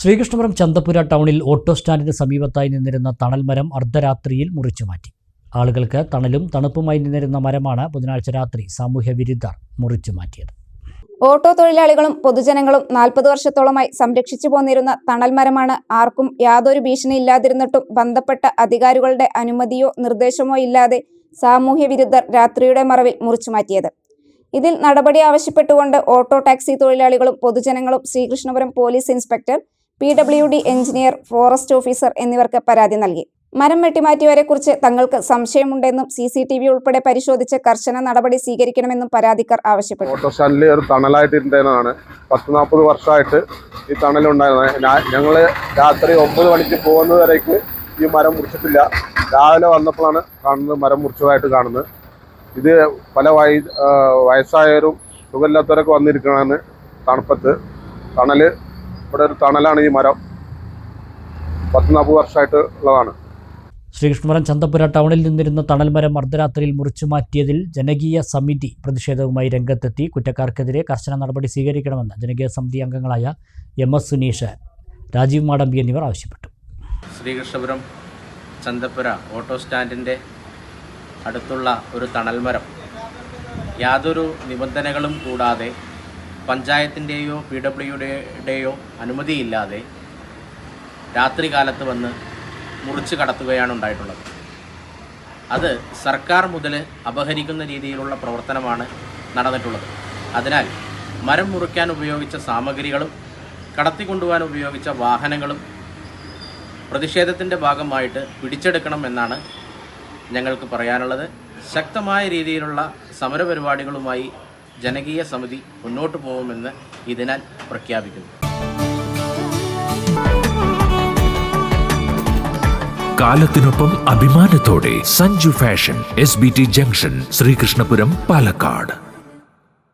ശ്രീകൃഷ്ണപുരം ചന്തപുര ടൗണിൽ ഓട്ടോ സ്റ്റാൻഡിന് സമീപത്തായി നിന്നിരുന്ന തണൽ മരം അർദ്ധരാത്രിയിൽ മുറിച്ചു മാറ്റി. ആളുകൾക്ക് തണലും തണുപ്പുമായി നിന്നിരുന്ന മരമാണ് ബുധനാഴ്ച രാത്രി സാമൂഹ്യ വിരുദ്ധർ മുറിച്ചു മാറ്റിയത്. ഓട്ടോ തൊഴിലാളികളും പൊതുജനങ്ങളും നാൽപ്പത് വർഷത്തോളമായി സംരക്ഷിച്ചു പോന്നിരുന്ന തണൽ മരമാണ് ആർക്കും യാതൊരു ഭീഷണി ഇല്ലാതിരുന്നിട്ടും ബന്ധപ്പെട്ട അധികാരികളുടെ അനുമതിയോ നിർദ്ദേശമോ ഇല്ലാതെ സാമൂഹ്യ വിരുദ്ധർ രാത്രിയുടെ മറവിൽ മുറിച്ചു മാറ്റിയത്. ഇതിൽ നടപടി ആവശ്യപ്പെട്ടുകൊണ്ട് ഓട്ടോ ടാക്സി തൊഴിലാളികളും പൊതുജനങ്ങളും Sreekrishnapuram police inspector P W D engineer forest officer എന്നിവർക്ക് പരാതി നൽകി. മരം വെട്ടിമാറ്റിയവരെക്കുറിച്ച് തങ്ങൾക്ക് സംശയമുണ്ടെന്നും സി സി ടി വി ഉൾപ്പെടെ പരിശോധിച്ച് കർശന നടപടി സ്വീകരിക്കണമെന്നും പരാതിക്കാർ ആവശ്യപ്പെട്ടു. ഓട്ടോ സ്റ്റാൻഡിൽ ഒരു തണലായിട്ട് ഇരുന്നതാണ് പത്ത് നാൽപ്പത് വർഷമായിട്ട് ഈ തണലുണ്ടായിരുന്നത്. ഞങ്ങൾ രാത്രി ഒമ്പത് മണിക്ക് പോകുന്നത് വരേക്ക് ഈ മരം മുറിച്ചിട്ടില്ല. രാവിലെ വന്നപ്പോഴാണ് കാണുന്നത് മരം മുറിച്ചതായിട്ട് കാണുന്നത്. ഇത് പല വയ വയസ്സായവരും സുഖമില്ലാത്തവരൊക്കെ വന്നിരിക്കണമെന്ന് തണുപ്പത്ത്. തണൽ ഇവിടെ ഒരു തണലാണ് ഈ മരം. പത്ത് നാൽപ്പത് വർഷമായിട്ട് ഉള്ളതാണ്. ശ്രീകൃഷ്ണപുരം ചന്തപുര ടൗണിൽ നിന്നിരുന്ന തണൽ മരം അർദ്ധരാത്രിയിൽ മുറിച്ചു മാറ്റിയതിൽ ജനകീയ സമിതി പ്രതിഷേധവുമായി രംഗത്തെത്തി. കുറ്റക്കാർക്കെതിരെ കർശന നടപടി സ്വീകരിക്കണമെന്ന് ജനകീയ സമിതി അംഗങ്ങളായ എം എസ് സുനീഷ് രാജീവ് മാടമ്പി എന്നിവർ ആവശ്യപ്പെട്ടു. ശ്രീകൃഷ്ണപുരം ചന്തപുര ഓട്ടോ സ്റ്റാൻഡിന്റെ അടുത്തുള്ള ഒരു തണൽമരം യാതൊരു നിബന്ധനകളും കൂടാതെ പഞ്ചായത്തിന്റെയോ പി ഡബ്ല്യുടെയോ അനുമതിയില്ലാതെ രാത്രികാലത്ത് വന്ന് മുറിച്ച് കടത്തുകയാണ് ഉണ്ടായിട്ടുള്ളത്. അത് സർക്കാർ മുതൽ അപഹരിക്കുന്ന രീതിയിലുള്ള പ്രവർത്തനമാണ് നടന്നിട്ടുള്ളത്. അതിനാൽ മരം മുറിക്കാൻ ഉപയോഗിച്ച സാമഗ്രികളും കടത്തിക്കൊണ്ടുപോകാൻ ഉപയോഗിച്ച വാഹനങ്ങളും പ്രതിഷേധത്തിന്റെ ഭാഗമായിട്ട് പിടിച്ചെടുക്കണം എന്നാണ് ഞങ്ങൾക്ക് പറയാനുള്ളത്. ശക്തമായ രീതിയിലുള്ള സമരപരിപാടികളുമായി ജനകീയ സമിതി മുന്നോട്ട് പോകുമെന്ന് ഇതിനാൽ പ്രഖ്യാപിക്കുന്നു. കാലത്തിനൊപ്പം അഭിമാനത്തോടെ Sanju fashion S B T junction Sreekrishnapuram Palakkad.